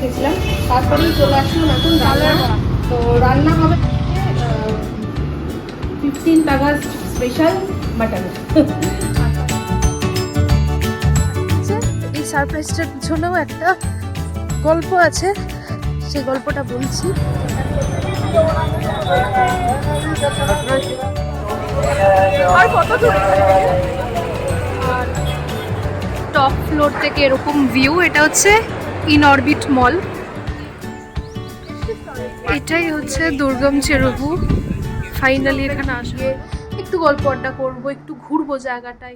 গেছিলাম তারপরেই চলে আসলাম এখন রান্না। তো রান্না হবে ফিফটিন আগস্ট স্পেশাল মাটন। এই সারপ্রাইজটার পিছনেও একটা গল্প আছে। সেই গল্পটা বলছি। টপ ফ্লোর থেকে এরকম ভিউ এটা হচ্ছে ইন অরবিট মল। এটাই হচ্ছে দুর্গম চেরুবু ফাইনালি এখানে আসলে একটু গল্প আড্ডা করব, একটু ঘুরবো জায়গাটা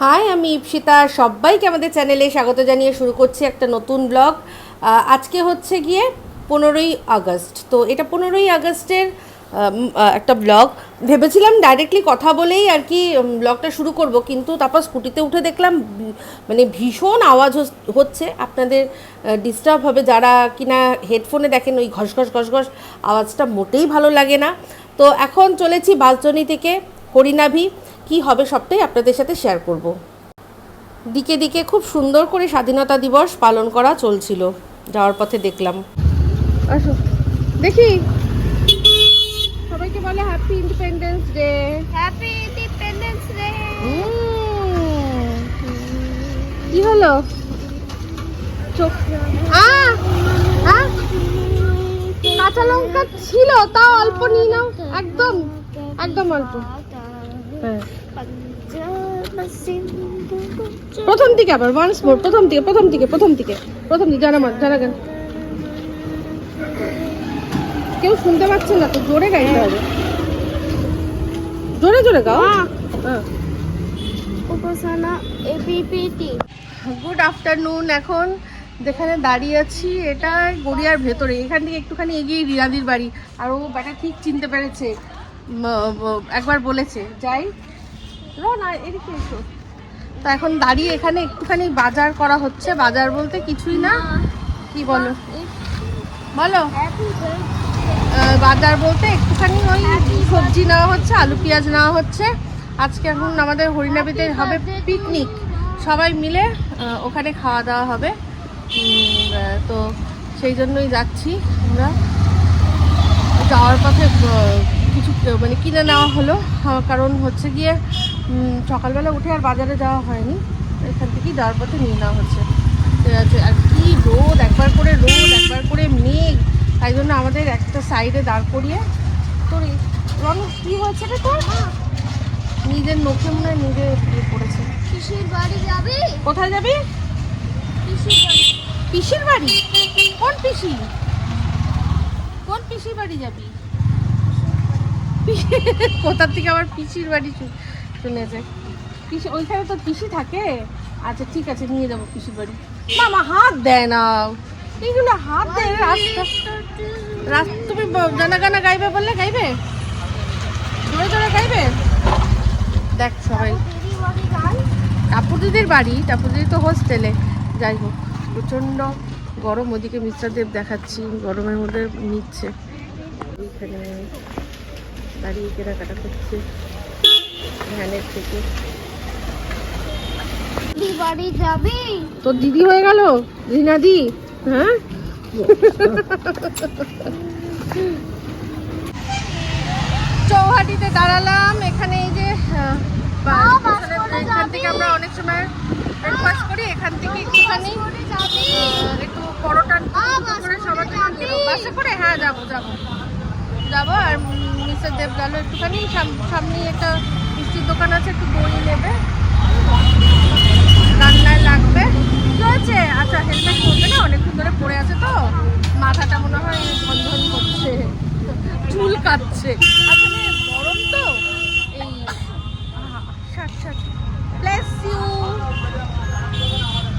হাই আমি ইপসিতা সবাইকে আমাদের চ্যানেলে স্বাগত জানিয়ে শুরু করছি একটা নতুন ব্লগ আজকে হচ্ছে গিয়ে পনেরোই আগস্ট। তো এটা পনেরোই আগস্টের একটা ব্লগ ভেবেছিলাম ডাইরেক্টলি কথা বলেই আর কি ব্লগটা শুরু করব, কিন্তু তারপর স্কুটিতে উঠে দেখলাম মানে ভীষণ আওয়াজ হচ্ছে। আপনাদের ডিস্টার্ব হবে যারা কিনা হেডফোনে দেখেন, ওই ঘস ঘস ঘস ঘস আওয়াজটা মোটেই ভালো লাগে না। তো এখন চলেছি বাসজনি থেকে হরিনাভি। কি হবে সবটাই আপনাদের সাথে শেয়ার করব। দিকে দিকে খুব সুন্দর করে স্বাধীনতা দিবস পালন করা চলছিল। যাওয়ার পথে দেখলাম। দেখি সবাইকে বলে happy independence day happy independence day কি হলো? চোখ কাঁচা লঙ্কা ছিল, তাও অল্প নিয়ে নাও। একদম একদম অল্প। হ্যাঁ। প্রথম দিকে আবার ওয়ান্স মোর প্রথম দিকে প্রথম দিকে প্রথম দিকে প্রথম দিকে, জানা মার জানা গান। কেউ শুনতে পাচ্ছে না, তো জোরে গাইতে হবে। জোরে জোরে গাও। হ্যাঁ। উপাসনা এপিপিটি গুড আফটারনুন এখন যেখানে দাঁড়িয়ে আছি এটা গড়িয়ার ভেতরে। এখান থেকে একটুখানি এগিয়ে রিয়াদির বাড়ি। আর ও ব্যাটা ঠিক চিনতে পেরেছে। একবার বলেছে যাই র না এদিকে এসো। তো এখন দাঁড়িয়ে এখানে একটুখানি বাজার করা হচ্ছে। বাজার বলতে কিছুই না। কি বলো? বলো। বাজার বলতে একটুখানি ওই সবজি নেওয়া হচ্ছে, আলু, পেঁয়াজ নেওয়া হচ্ছে। আজকে এখন আমাদের হরিণাবিতে হবে পিকনিক সবাই মিলে ওখানে খাওয়া দাওয়া হবে। তো সেই জন্যই যাচ্ছি আমরা। যাওয়ার পথে কিছু মানে কিনে নেওয়া হলো। কারণ হচ্ছে গিয়ে সকালবেলা উঠে আর বাজারে যাওয়া হয়নি। এখান থেকেই যাওয়ার পথে নিয়ে নেওয়া হচ্ছে। ঠিক আছে, আর কি রোদ, একবার করে রোদ, একবার করে মেঘ। তাই জন্য আমাদের একটা সাইডে দাঁড় করিয়ে তোর রনু কি হয়েছে রে তোর? নিজের নখে মনে হয় নিজে ইয়ে পড়েছে পিসির বাড়ি যাবি? কোথায় যাবি? পিসির বাড়ি? পিসির বাড়ি? কোন পিসি? কোন পিসির বাড়ি যাবি? কোথার থেকে আবার পিসির বাড়ি শুনেছে? পিসি ওইখানে তো পিসি থাকে। আচ্ছা ঠিক আছে নিয়ে যাব পিসির বাড়ি। মামা হাত দেয় না। এইগুলো হাত দেয় রাস্তা রাস্তা তুমি গানা গানা গাইবে বললে গাইবে? জোরে জোরে গাইবে? দেখ সবাই। দিদি বাড়ি গান টাপু দিদির বাড়ি টাপু দিদি তো হোস্টেলে যাই হোক প্রচণ্ড গরম ওদিকে মিস্টারদেব দেখাচ্ছি গরমের মধ্যে নিচ্ছে। ওইখানে দাঁড়িয়ে কেনাকাটা করছে। ভ্যানের থেকে। বাড়ি যাবি? তোর দিদি হয়ে গেল? রিনাদি হ্যাঁ চৌহাটিতে দাঁড়ালাম এখানে এই যে এখান থেকে আমরা অনেক সময় ব্রেকফাস্ট করি এখান থেকে একটুখানি একটু পরোটা করে সবার। বাসে করে? হ্যাঁ যাব যাব। যাব আর মিস্টার দেব গেল একটুখানি একটা মিষ্টির দোকান আছে একটু দই নেবে। রান্নায় লাগবে। হয়েছে আচ্ছা হেলমেট পরবে না? অনেকক্ষণ ধরে পড়ে আছে তো। মাথাটা মনে হয় বন্ধন করছে। চুল কাটছে আসলে গরম তো? এই ব্লেস ইউ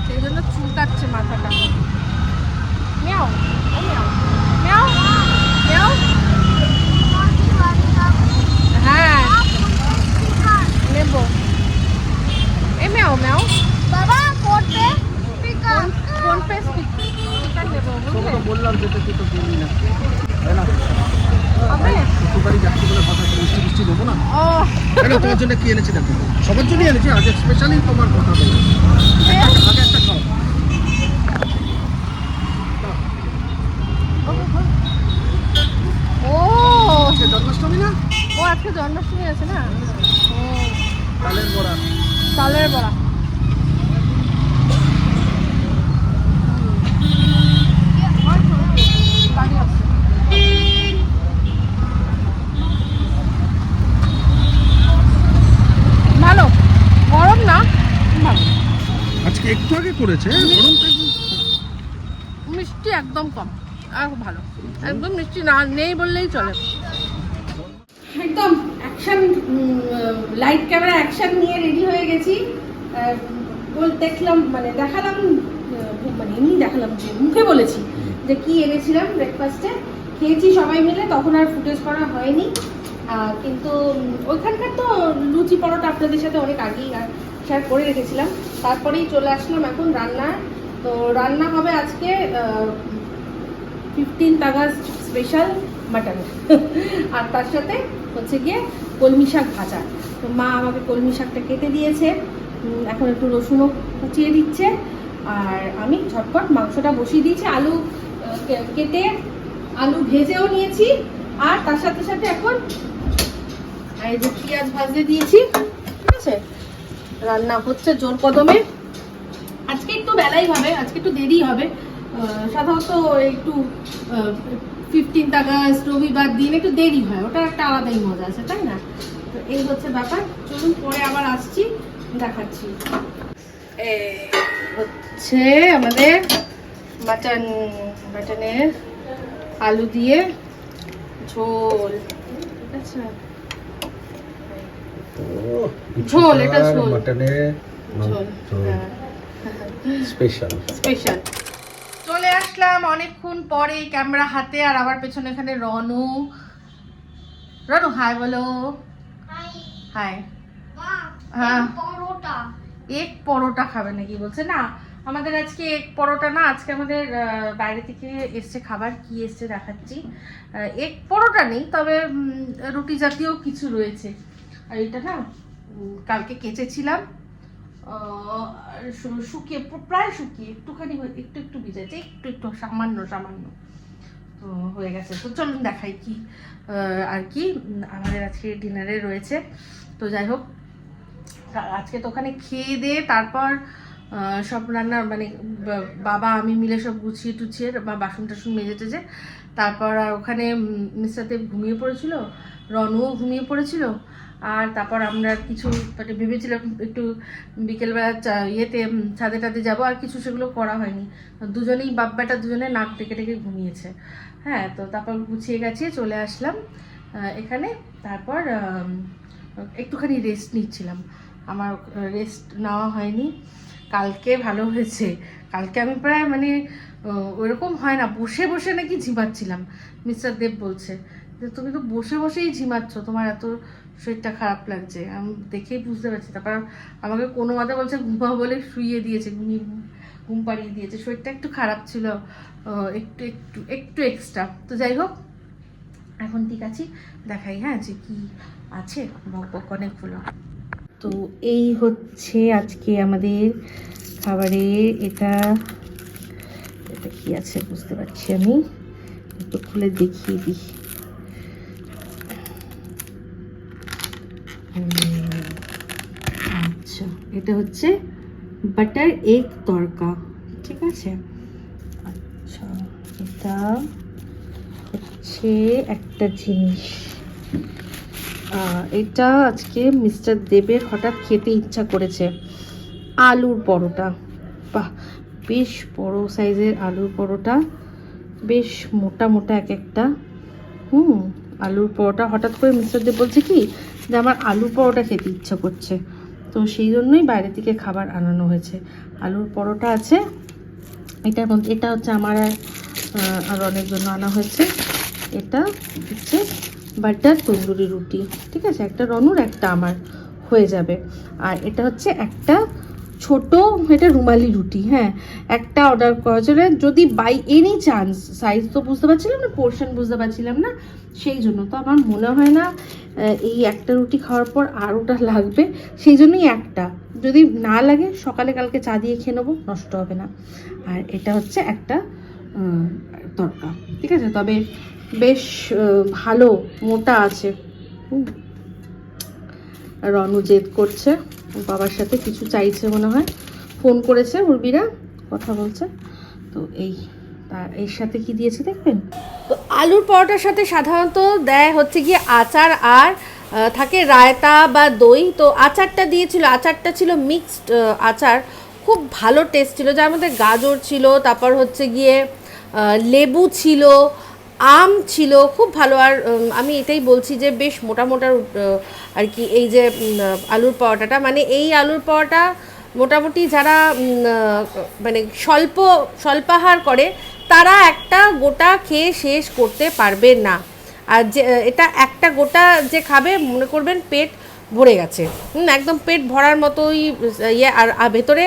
সেই জন্য চুল কাটছে মাথাটা। মেয়াও ও মেয়াও মেয়াও মেয়াও। দিদি বাড়ি যাবি হ্যাঁ নেব। এ, মেয়াও মেও বাবা সাল যেটা তুই তো না? তাই না? হ্যাঁ? একটা জন্মাষ্টমী না? ও জন্মাষ্টমী আছে না? তালের বড়া। তালের বড়া। করেছে গরম মিষ্টি একদম কম আর ভালো। একদম মিষ্টি না নেই বললেই চলে। একদম অ্যাকশন লাইট ক্যামেরা অ্যাকশন নিয়ে রেডি হয়ে গেছি। বল দেখলাম মানে দেখালাম মানে এমনি দেখালাম যে মুখে বলেছি যে কি এনেছিলাম ব্রেকফাস্টে খেয়েছি সবাই মিলে তখন আর ফুটেজ করা হয়নি। কিন্তু ওইখানকার তো লুচি পরোটা আপনাদের সাথে অনেক আগেই শেয়ার করে রেখেছিলাম। তারপরেই চলে আসলাম এখন রান্না তো রান্না হবে আজকে ফিফটিন আগস্ট স্পেশাল মাটন আর তার সাথে হচ্ছে গিয়ে কলমি শাক ভাজা। তো মা আমাকে কলমি শাকটা কেটে দিয়েছে। এখন একটু রসুনও কুচিয়ে দিচ্ছে। আর আমি ঝটপট মাংসটা বসিয়ে দিয়েছি। আলু কেটে আলু ভেজেও নিয়েছি। আর তার সাথে সাথে এখন পেঁয়াজ ভাজতে দিয়েছি। ঠিক আছে? রান্না হচ্ছে জোর কদমে। আজকে একটু বেলাই হবে, আজকে একটু দেরি হবে। সাধারণত একটু ফিফটিন আগস্ট রবিবার দিন একটু দেরি হয়, ওটা একটা আলাদাই মজা আছে, তাই না? তো এই হচ্ছে ব্যাপার। চলুন, পরে আবার আসছি, দেখাচ্ছি। হচ্ছে আমাদের মাটন, মাটনের আলু দিয়ে ঝোল। ঠিক আছে? ঝোল, এটা ঝোল। মাটনে স্পেশাল স্পেশাল চলে আসলাম অনেকক্ষণ পরে ক্যামেরা হাতে আর আবার পেছনে এখানে রনু। রনু হাই বলো। হাই হ্যাঁ। এক পরোটা। খাবে নাকি বলছে? না আমাদের আজকে এক পরোটা না আজকে আমাদের বাইরে থেকে এসছে খাবার কি এসছে দেখাচ্ছি। এক পরোটা নেই তবে রুটি জাতীয় কিছু রয়েছে। আর এটা না কালকে কেচেছিলাম শুকিয়ে প্রায় শুকিয়ে একটুখানি একটু একটু ভিজেছে একটু একটু সামান্য সামান্য। তো হয়ে গেছে। তো চলুন দেখাই কি আর কি আমাদের আজকে ডিনারে রয়েছে। তো যাই হোক আজকে তো ওখানে খেয়ে দিয়ে তারপর সব রান্না মানে বাবা, আমি মিলে সব গুছিয়ে টুছিয়ে বা বাসন টাসন মেজে টেজে, তারপর আর ওখানে মিস্টার দেব ঘুমিয়ে পড়েছিল, রনুও ঘুমিয়ে পড়েছিল আর তারপর আমরা কিছু মানে ভেবেছিলাম একটু বিকেলবেলা ইয়েতে ছাদে টাদে যাব আর কিছু সেগুলো করা হয়নি। দুজনেই বাপ বেটা দুজনে নাক ডেকে ডেকে ঘুমিয়েছে। হ্যাঁ তো তারপর গুছিয়ে গেছিয়ে চলে আসলাম এখানে। তারপর একটুখানি রেস্ট নিচ্ছিলাম। আমার রেস্ট নেওয়া হয়নি। কালকে ভালো হয়েছে। কালকে আমি প্রায় মানে আহ, ওইরকম হয় না। বসে বসে নাকি ঝিমাচ্ছিলাম। মিস্টার দেব বলছে যে তুমি তো বসে বসেই ঝিমাচ্ছ, তোমার এত শরীরটা খারাপ লাগছে। আমি দেখেই বুঝতে পারছি তারপর আমাকে কোনো মতে বলছে ঘুমা বলে শুইয়ে দিয়েছে, ঘুমিয়ে ঘুম পাড়িয়ে দিয়েছে। শরীরটা একটু খারাপ ছিল একটু একটু একটু এক্সট্রা তো যাই হোক, এখন ঠিক আছি, দেখাই হ্যাঁ যে কি আছে। বক অনেকগুলো তো এই হচ্ছে আজকে আমাদের খাবারে এটা এটা কি আছে বুঝতে পারছি আমি। একটু খুলে দেখিয়ে দিই। আচ্ছা এটা হচ্ছে বাটার এগ তড়কা, ঠিক আছে? আচ্ছা এটা হচ্ছে একটা জিনিস। এটা আজকে মিস্টার দেবের হঠাৎ খেতে ইচ্ছা করেছে, আলুর পরোটা। বাহ, বেশ বড় সাইজের আলুর পরোটা, বেশ মোটা মোটা এক একটা। হুম, আলুর পরোটা হঠাৎ করে মিস্টার দেব বলছে কি যে আমার আলু পরোটা খেতে ইচ্ছা করছে। তো সেই জন্যই বাইরে থেকে খাবার আনানো হয়েছে। আলুর পরোটা আছে। এটার মধ্যে, এটা হচ্ছে আমার আর অনেক জন্য আনা হয়েছে। এটা হচ্ছে বাটার তন্দুরি রুটি, ঠিক আছে? একটা রনুর, একটা আমার হয়ে যাবে। আর এটা হচ্ছে একটা ছোট, এটা রুমালি রুটি হ্যাঁ? একটা অর্ডার করা ছিল যদি বাই এনি চান্স সাইজ তো বুঝতে পারছিলাম না পোর্শন বুঝতে পারছিলাম না, সেই জন্য। তো আমার মনে হয় না এই একটা রুটি খাওয়ার পর আর ওটা লাগবে, সেই জন্যই একটা। যদি না লাগে, সকালে কালকে চা দিয়ে খেয়ে নেব, নষ্ট হবে না। আর এটা হচ্ছে একটা তড়কা ঠিক আছে? তবে বেশ ভালো, মোটা আছে। রনু জেদ করছে বাবার সাথে কিছু চাইছে মনে হয়। ফোন করেছে উর্বিরা, কথা বলছে। তো এই এর সাথে কি দিয়েছে দেখবেন? তো আলুর পরোটার সাথে সাধারণত দেয় হচ্ছে গিয়ে আচার আর থাকে রায়তা বা দই। তো আচারটা দিয়েছিল, আচারটা ছিল মিক্সড আচার। খুব ভালো টেস্ট ছিল, যার মধ্যে গাজর ছিল, তারপর হচ্ছে গিয়ে লেবু ছিল, আম ছিল, খুব ভালো। আর আমি এটাই বলছি যে বেশ মোটা মোটা আর কি এই যে আলুর পরোটাটা। মানে এই আলুর পরোটা মোটামুটি যারা মানে স্বল্প, স্বল্পাহার করে তারা একটা গোটা খেয়ে শেষ করতে পারবে না। আর যে এটা একটা গোটা যে খাবে মনে করবেন পেট ভরে গেছে। হুম, একদম পেট ভরার মতোই ইয়ে। আর ভেতরে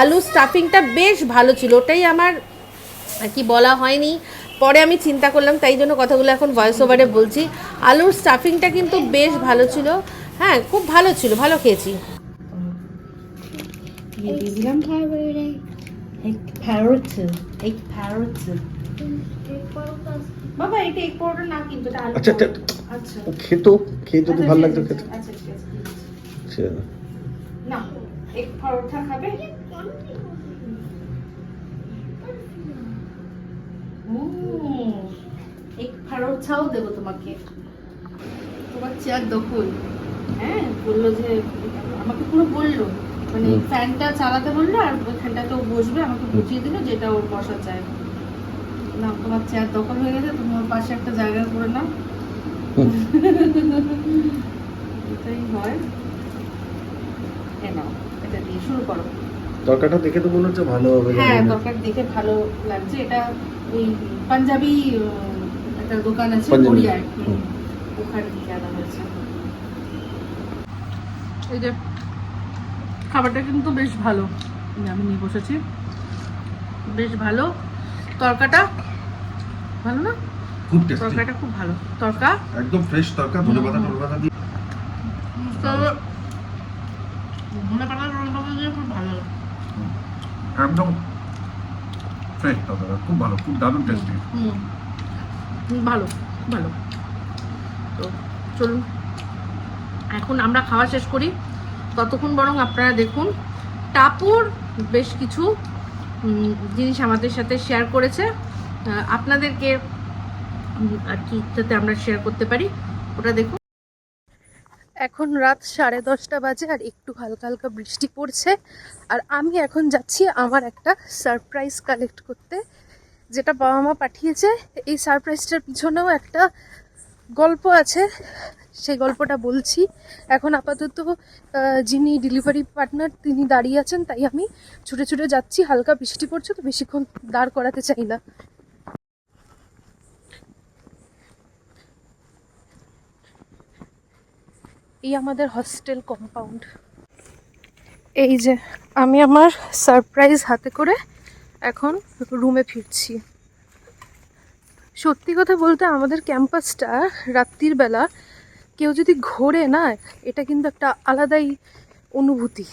আলু স্টাফিংটা বেশ ভালো ছিল। ওটাই আমার কি বলা হয়নি। পরে আমি চিন্তা করলাম তাই জন্য কথাগুলো এখন ভয়েস ওভারে বলছি। আলুর স্টাফিংটা কিন্তু বেশ ভালো ছিল। হ্যাঁ খুব ভালো ছিল ভালো খেয়েছি। দিয়ে এক প্যারোট এক প্যারোট বাবা এটা এক না কিন্তু এটা আচ্ছা, আচ্ছা। আচ্ছা। খেয়ে যদি আচ্ছা, ভালো লাগতো আছে, আচ্ছা ঠিক আছে আচ্ছা। না এক পরোটা খাবে? উম, এক পরোটাও দেবো তোমাকে। তোমার চেয়ার দখল। হ্যাঁ বলল যে আমাকে পুরো বলল। মানে ফ্যানটা চালাতে বলল আর ওইখানটাতেও বসবে আমাকে বুঝিয়ে দিল যেটা ওর বসার জায়গা না তোমার চেয়ার দখল হয়ে গেছে তুমি ওর পাশে একটা জায়গা করে নাও। এটাই হয়। নাও এটা দিয়ে শুরু করো। তরকারিটা দেখে তো মনে হচ্ছে ভালো হবে হ্যাঁ জানি দেখে ভালো লাগছে। এটা ওই পাঞ্জাবি একটা দোকান আছে হুম। ওখানে থেকে আনা হয়েছে। এই যে খাবারটা কিন্তু বেশ ভালো। আমি নিয়ে বসেছি। বেশ ভালো। তরকাটা ভালো না? খুব টেস্টি তরকারিটা খুব ভালো। তরকা? একদম ফ্রেশ তরকা ধনে পাতা ধনে পাতা দিয়ে। ধনে পাতা ধনে পাতা দিয়ে খুব ভালো একদম ফ্রেশ তরকারি খুব ভালো খুব দারুণ টেস্টি হুম হুম, ভালো ভালো। তো চলুন। এখন আমরা খাওয়া শেষ করি। ততক্ষণ বরং আপনারা দেখুন, টাপুর বেশ কিছু জিনিস আমাদের সাথে শেয়ার করেছে। আপনাদেরকে আর কি, যাতে আমরা শেয়ার করতে পারি, ওটা দেখুন। এখন রাত সাড়ে দশটা বাজে আর একটু হালকা হালকা বৃষ্টি পড়ছে। আর আমি এখন যাচ্ছি আমার একটা সারপ্রাইজ কালেক্ট করতে, যেটা বাবা মা পাঠিয়েছে। এই সারপ্রাইজটার পিছনেও একটা গল্প আছে। সেই গল্পটা বলছি। এখন আপাতত যিনি ডেলিভারি পার্টনার তিনি দাঁড়িয়ে আছেন, তাই আমি ছুটে ছুটে যাচ্ছি। হালকা বৃষ্টি পড়ছে, তো বেশিক্ষণ দাঁড় করাতে চাই না। এই আমাদের হস্টেল কম্পাউন্ড এই যে, আমি আমার সারপ্রাইজ হাতে করে এখন রুমে ফিরছি। সত্যি কথা বলতে, আমাদের ক্যাম্পাসটা রাত্রির বেলা কেউ যদি ঘোরে না, এটা কিন্তু একটা আলাদাই অনুভূতি।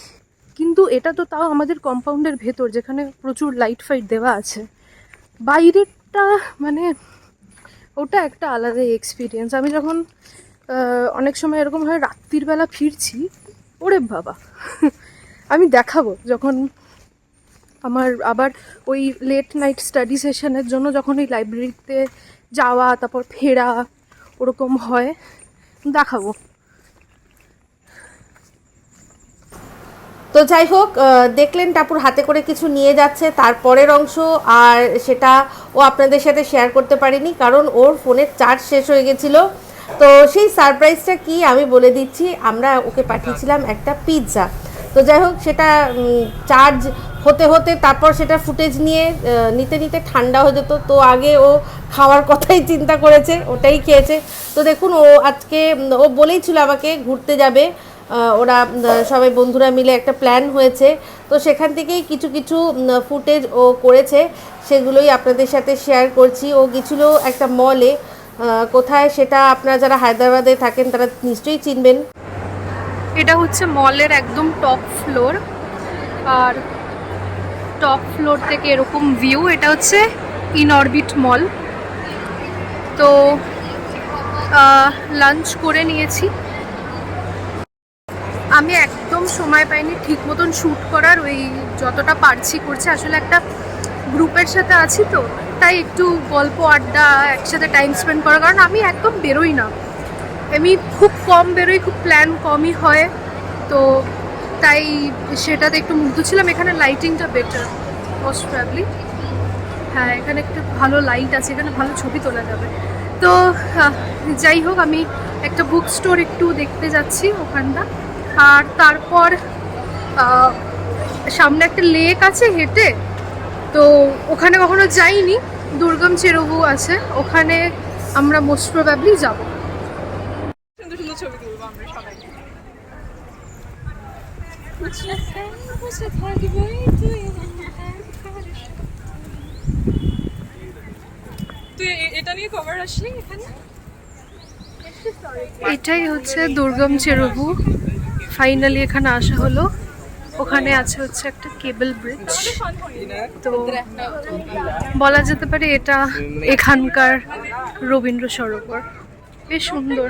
কিন্তু এটা তো তাও আমাদের কম্পাউন্ডের ভেতর, যেখানে প্রচুর লাইট ফাইট দেওয়া আছে। বাইরেরটা মানে ওটা একটা আলাদাই এক্সপিরিয়েন্স আমি যখন অনেক সময় এরকম হয় রাত্রির বেলা ফিরছি, ওরে বাবা! আমি দেখাবো যখন আমার আবার ওই লেট নাইট স্টাডি সেশনের জন্য যখন ওই লাইব্রেরিতে যাওয়া, তারপর ফেরা, ওরকম হয়। দেখাবো। তো যাই হোক দেখলেন টাপুর হাতে করে কিছু নিয়ে যাচ্ছে তারপরের অংশ, আর সেটা ও আপনাদের সাথে শেয়ার করতে পারেনি, কারণ ওর ফোনের চার্জ শেষ হয়ে গেছিল। তো সেই সারপ্রাইজটা কি আমি বলে দিচ্ছি, আমরা ওকে পাঠিয়েছিলাম একটা পিৎজা তো যাই হোক, সেটা চার্জ হতে হতে তারপর সেটা ফুটেজ নিয়ে নিতে নিতে ঠান্ডা হয়ে যেত। তো আগে ও খাওয়ার কথাই চিন্তা করেছে, ওটাই খেয়েছে। তো দেখুন, ও আজকে, ও বলেই ছিল আমাকে ঘুরতে যাবে। ওরা সবাই বন্ধুরা মিলে একটা প্ল্যান হয়েছে। তো সেখান থেকেই কিছু কিছু ফুটেজ ও করেছে। সেগুলোই আপনাদের সাথে শেয়ার করছি। ও গেছিল একটা মলে। কোথায় সেটা আপনারা যারা হায়দ্রাবাদে থাকেন, তারা নিশ্চয়ই চিনবেন। এটা হচ্ছে মলের একদম টপ ফ্লোর আর টপ ফ্লোর থেকে এরকম ভিউ এটা হচ্ছে ইনঅরবিট মল তো লাঞ্চ করে নিয়েছি। আমি একদম সময় পাইনি ঠিক মতন শ্যুট করার, ওই যতটা পারছি করছি। আসলে একটা গ্রুপের সাথে আছি তো, তাই একটু গল্প, আড্ডা, একসাথে টাইম স্পেন্ড করার কারণ আমি একদম বেরোই না। আমি খুব কম বেরোই, খুব প্ল্যান কমই হয়। তো তাই সেটাতে একটু মুগ্ধ ছিলাম। এখানে লাইটিংটা বেটার মোস্ট প্রবলি হ্যাঁ এখানে একটু ভালো লাইট আছে, এখানে ভালো ছবি তোলা যাবে। তো যাই হোক, আমি একটা বুক স্টোর একটু দেখতে যাচ্ছি ওখানটা। আর তারপর সামনে একটা লেক আছে হেঁটে। তো ওখানে কখনো যাইনি। দুর্গম চেরবু আছে। ওখানে আমরা মোস্ট প্রবাবলি যাব সুন্দর সুন্দর ছবি তুলবো আমরা সবাই এটাই হচ্ছে দুর্গম চেরবু ফাইনালি এখানে আসা হলো। ওখানে আছে হচ্ছে একটা কেবল ব্রিজ তো বলা যেতে পারে এটা এখানকার রবীন্দ্র সরোবর। বেশ সুন্দর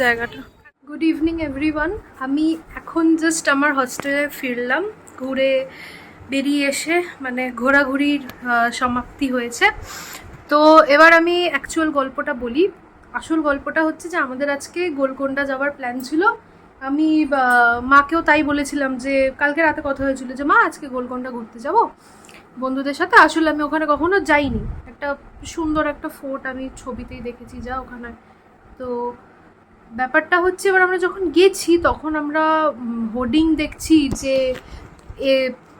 জায়গাটা। গুড ইভিনিং এভরিওয়ান আমি এখন জাস্ট আমার হস্টেলে ফিরলাম, ঘুরে বেরিয়ে এসে মানে ঘোরাঘুরির সমাপ্তি হয়েছে। তো এবার আমি অ্যাকচুয়াল গল্পটা বলি। আসল গল্পটা হচ্ছে যে আমাদের আজকে গোলকোন্ডা যাওয়ার প্ল্যান ছিল। আমি মাকেও তাই বলেছিলাম যে কালকে রাতে কথা হয়েছিল যে, মা, আজকে গোলকোন্ডা ঘুরতে যাব? বন্ধুদের সাথে। আসলে আমি ওখানে কখনো যাইনি। একটা সুন্দর একটা ফোর্ট আমি ছবিতেই দেখেছি যা ওখানে। তো ব্যাপারটা হচ্ছে এবার আমরা যখন গেছি, তখন আমরা হোর্ডিং দেখছি যে, A,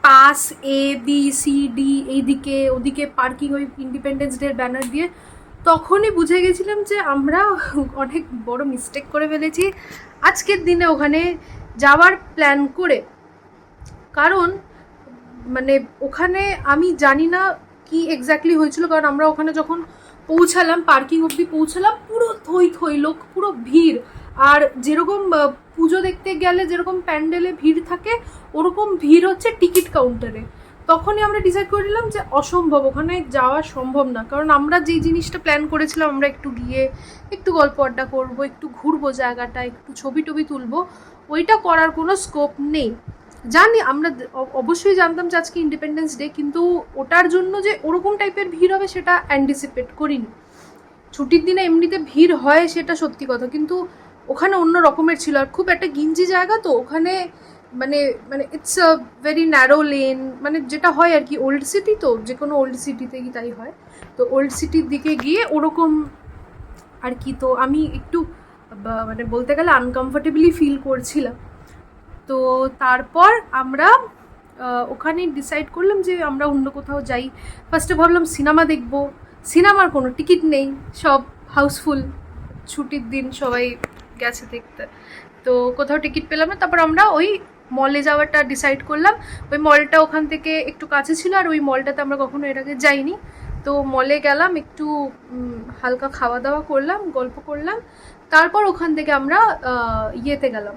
pass A B C D এইদিকে, ওদিকে পার্কিং ওই ইন্ডিপেন্ডেন্স ডের ব্যানার দিয়ে তখনই বুঝে গেছিলাম যে আমরা অনেক বড় মিস্টেক করে ফেলেছি আজকের দিনে ওখানে যাওয়ার প্ল্যান করে। কারণ মানে ওখানে আমি জানি না কি এক্স্যাক্টলি হয়েছিল, কারণ আমরা ওখানে যখন পৌঁছালাম পার্কিং অবধি পৌঁছালাম, পুরো থই থই লোক, পুরো ভিড়। আর যেরকম পুজো দেখতে গেলে যেরকম প্যান্ডেলে ভিড় থাকে, ওরকম ভিড় হচ্ছে টিকিট কাউন্টারে তখনই আমরা ডিসাইড করে নিলাম যে অসম্ভব, ওখানে যাওয়া সম্ভব না। কারণ আমরা যেই জিনিসটা প্ল্যান করেছিলাম, আমরা একটু গিয়ে একটু গল্প আড্ডা করব, একটু ঘুরবো জায়গাটা, একটু ছবি টবি তুলবো, ওইটা করার কোনো স্কোপ নেই। জানি, আমরা অবশ্যই জানতাম যে আজকে ইন্ডিপেন্ডেন্স ডে কিন্তু ওটার জন্য যে ওরকম টাইপের ভিড় হবে সেটা অ্যান্টিসিপেট করিনি। ছুটির দিনে এমনিতে ভিড় হয় সেটা সত্যি কথা, কিন্তু ওখানে অন্য রকমের ছিল। আর খুব একটা গিঞ্জি জায়গা তো, ওখানে মানে মানে it's a very narrow lane মানে যেটা হয় আর কি ওল্ড সিটি তো যে কোনো ওল্ড সিটিতে কি তাই হয়। তো ওল্ড সিটির দিকে গিয়ে ওরকম আর কি, তো আমি একটু মানে বলতে গেলে আনকমফর্টেবলি ফিল করছিলাম। তো তারপর আমরা ওখানে ডিসাইড করলাম যে আমরা অন্য কোথাও যাই। ফার্স্টে ভাবলাম সিনেমা দেখব। সিনেমার কোনো টিকিট নেই, সব হাউসফুল ছুটির দিন সবাই গেছে দেখতে। তো কোথাও টিকিট পেলাম না। তারপর আমরা ওই মলে যাওয়াটা ডিসাইড করলাম। ওই মলটা ওখান থেকে একটু কাছে ছিল আর ওই মলটাতে আমরা কখনো এর আগে যাইনি। তো মলে গেলাম, একটু হালকা খাওয়া দাওয়া করলাম, গল্প করলাম। তারপর ওখান থেকে আমরা ইয়েতে গেলাম।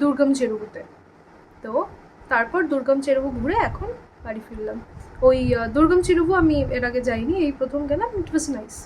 দুর্গম চেরুগুতে তো তারপর দুর্গম চেরুবু ঘুরে এখন বাড়ি ফিরলাম। ওই দুর্গম চেরুগু আমি এর আগে যাইনি, এই প্রথম গেলাম ইট ওয়াজ নাইস